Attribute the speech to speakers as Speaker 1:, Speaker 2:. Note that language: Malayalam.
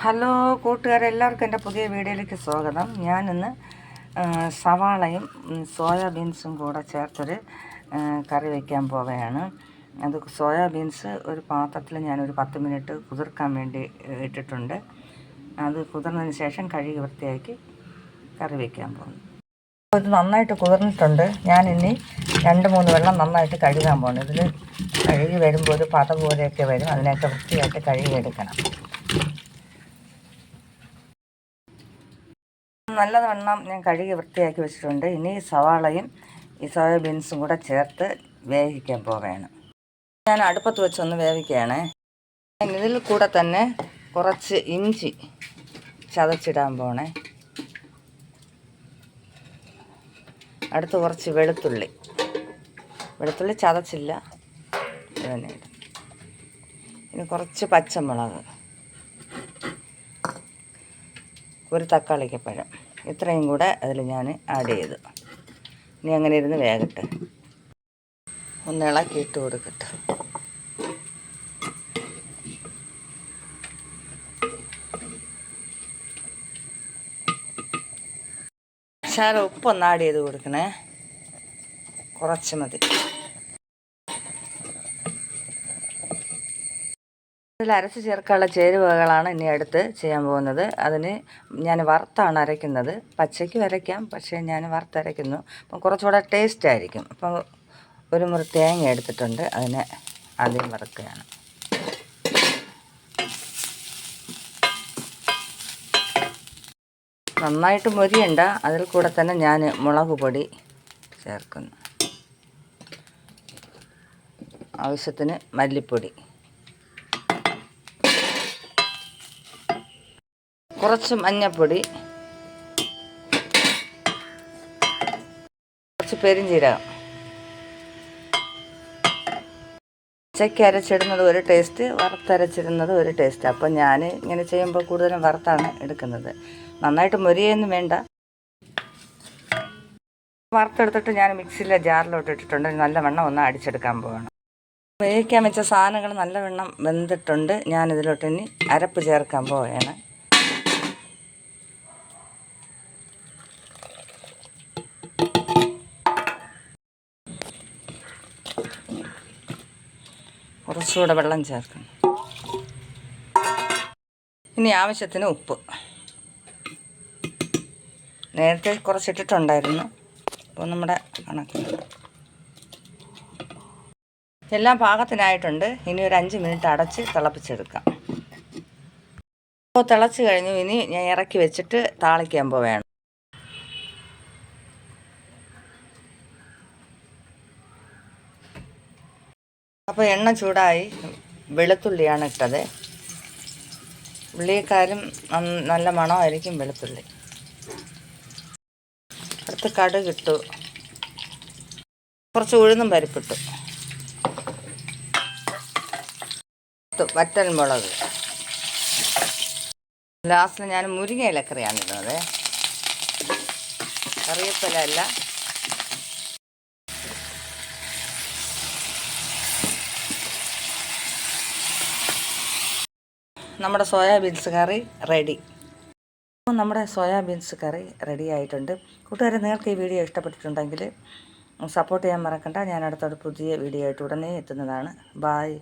Speaker 1: ഹലോ കൂട്ടുകാരെ എല്ലാവർക്കും എന്റെ പുതിയ വീഡിയോയിലേക്ക് സ്വാഗതം. ഞാനിന്ന് സവാളയും സോയാബീൻസും കൂടെ ചേർത്തൊരു കറി വയ്ക്കാൻ പോവുകയാണ്. അത് സോയാബീൻസ് ഒരു പാത്രത്തിൽ ഞാനൊരു പത്ത് മിനിറ്റ് കുതിർക്കാൻ വേണ്ടി ഇട്ടിട്ടുണ്ട്. അത് കുതിർന്നതിന് ശേഷം കഴുകി വൃത്തിയാക്കി കറി വയ്ക്കാൻ പോകുന്നു. ഇത് നന്നായിട്ട് കുതിർന്നിട്ടുണ്ട്. ഞാൻ ഇനി രണ്ട് മൂന്ന് വെള്ളം നന്നായിട്ട് കഴുകാൻ പോകുന്നു. ഇതിൽ കഴുകി വരുമ്പോൾ ഒരു പത പോലെയൊക്കെ വരും. അതിനെയൊക്കെ വൃത്തിയായിട്ട് കഴുകിയെടുക്കണം. നല്ലവണ്ണം ഞാൻ കഴുകി വൃത്തിയാക്കി വെച്ചിട്ടുണ്ട്. ഇനി സവാളയും ഈ സോയാബീൻസും കൂടെ ചേർത്ത് വേവിക്കാൻ പോവുകയാണ്. ഞാൻ അടുപ്പത്ത് വെച്ചൊന്ന് വേവിക്കുകയാണ്. ഇതിൽ കൂടെ തന്നെ കുറച്ച് ഇഞ്ചി ചതച്ചിടാൻ പോണേ. അടുത്ത് കുറച്ച് വെളുത്തുള്ളി. വെളുത്തുള്ളി ചതച്ചില്ല. ഇത് തന്നെ ഇനി കുറച്ച് പച്ചമുളക്. ഒരു തക്കാളിക്ക് പഴം ഇത്രയും കൂടെ അതിൽ ഞാൻ ആഡ് ചെയ്തു. ഇനി അങ്ങനെ ഇരുന്ന് വേകട്ടെ ഒന്ന് ഇളക്കിയിട്ട് കൊടുക്കട്ടെ. ശാല ഉപ്പൊന്ന് ആഡ് ചെയ്ത് കൊടുക്കണേ. കുറച്ച് മതി. ഇതിൽ അരച്ച് ചേർക്കാനുള്ള ചേരുവകളാണ് ഇനി അടുത്ത് ചെയ്യാൻ പോകുന്നത്. അതിന് ഞാൻ വറുത്താണ് അരയ്ക്കുന്നത്. പച്ചയ്ക്ക് അരയ്ക്കാം പക്ഷേ ഞാൻ വറുത്തരയ്ക്കുന്നു. അപ്പം കുറച്ചുകൂടെ ടേസ്റ്റ് ആയിരിക്കും. അപ്പം ഒരു മുറി തേങ്ങ എടുത്തിട്ടുണ്ട്. അതിനെ ആദ്യം വറുക്കുകയാണ്. നന്നായിട്ട് മൊരിയണ്ട. അതിൽ കൂടെ തന്നെ ഞാൻ മുളക് പൊടി ചേർക്കുന്നു. ആവശ്യത്തിന് മല്ലിപ്പൊടി. കുറച്ച് മഞ്ഞൾപ്പൊടി കുറച്ച് പെരിഞ്ചീരകം. ഉച്ചയ്ക്ക് അരച്ചിടുന്നത് ഒരു ടേസ്റ്റ് വറുത്തരച്ചിടുന്നത് ഒരു ടേസ്റ്റ് അപ്പം ഞാൻ ഇങ്ങനെ ചെയ്യുമ്പോൾ കൂടുതലും വറുത്താണ് എടുക്കുന്നത്. നന്നായിട്ട് മുരിയൊന്നും വേണ്ട. വറുത്തെടുത്തിട്ട് ഞാൻ മിക്സിയിലെ ജാറിലോട്ട് ഇട്ടിട്ടുണ്ട്. നല്ല വെണ്ണം ഒന്ന് അടിച്ചെടുക്കാൻ പോവാണ്. വേവിക്കാൻ വെച്ച സാധനങ്ങൾ നല്ല വെണ്ണം വെന്തിട്ടുണ്ട്. ഞാനിതിലോട്ട് ഇനി അരപ്പ് ചേർക്കാൻ പോവുകയാണ് കുറച്ചുകൂടെ വെള്ളം ചേർക്കണം. ഇനി ആവശ്യത്തിന് ഉപ്പ്. നേരത്തെ കുറച്ചിട്ടിട്ടുണ്ടായിരുന്നു. അപ്പോൾ നമ്മുടെ കണക്ക്. എല്ലാം പാകത്തിനായിട്ടുണ്ട്. ഇനി ഒരു അഞ്ച് മിനിറ്റ് അടച്ച് തിളപ്പിച്ചെടുക്കാം. അപ്പോൾ തിളച്ച് കഴിഞ്ഞു. ഇനി ഞാൻ ഇറക്കി വെച്ചിട്ട് താളിക്കാൻ പോവുകയാണ്. അപ്പോൾ എണ്ണ ചൂടായി വെളുത്തുള്ളിയാണ് ഇട്ടത്. ഉള്ളിയേക്കാരും നല്ല മണമായിരിക്കും വെളുത്തുള്ളി. അടുത്ത് കടുക് ഇട്ടു. കുറച്ച് ഉഴുന്നും പരിപ്പിട്ടു. വറ്റൽ മുളക്. ലാസ്റ്റിൽ ഞാൻ മുരിങ്ങ ഇലക്കറിയാണ് ഇടുന്നത്. കറിവേപ്പില അല്ല. നമ്മുടെ സോയാബീൻസ് കറി റെഡി. അപ്പോൾ നമ്മുടെ സോയാബീൻസ് കറി റെഡി ആയിട്ടുണ്ട്. കൂട്ടുകാരെ നിങ്ങൾക്ക് ഈ വീഡിയോ ഇഷ്ടപ്പെട്ടിട്ടുണ്ടെങ്കിൽ സപ്പോർട്ട് ചെയ്യാൻ മറക്കണ്ട. ഞാൻ അടുത്തൊരു പുതിയ വീഡിയോ ആയിട്ട് ഉടനെ എത്തുന്നതാണ്. ബായ്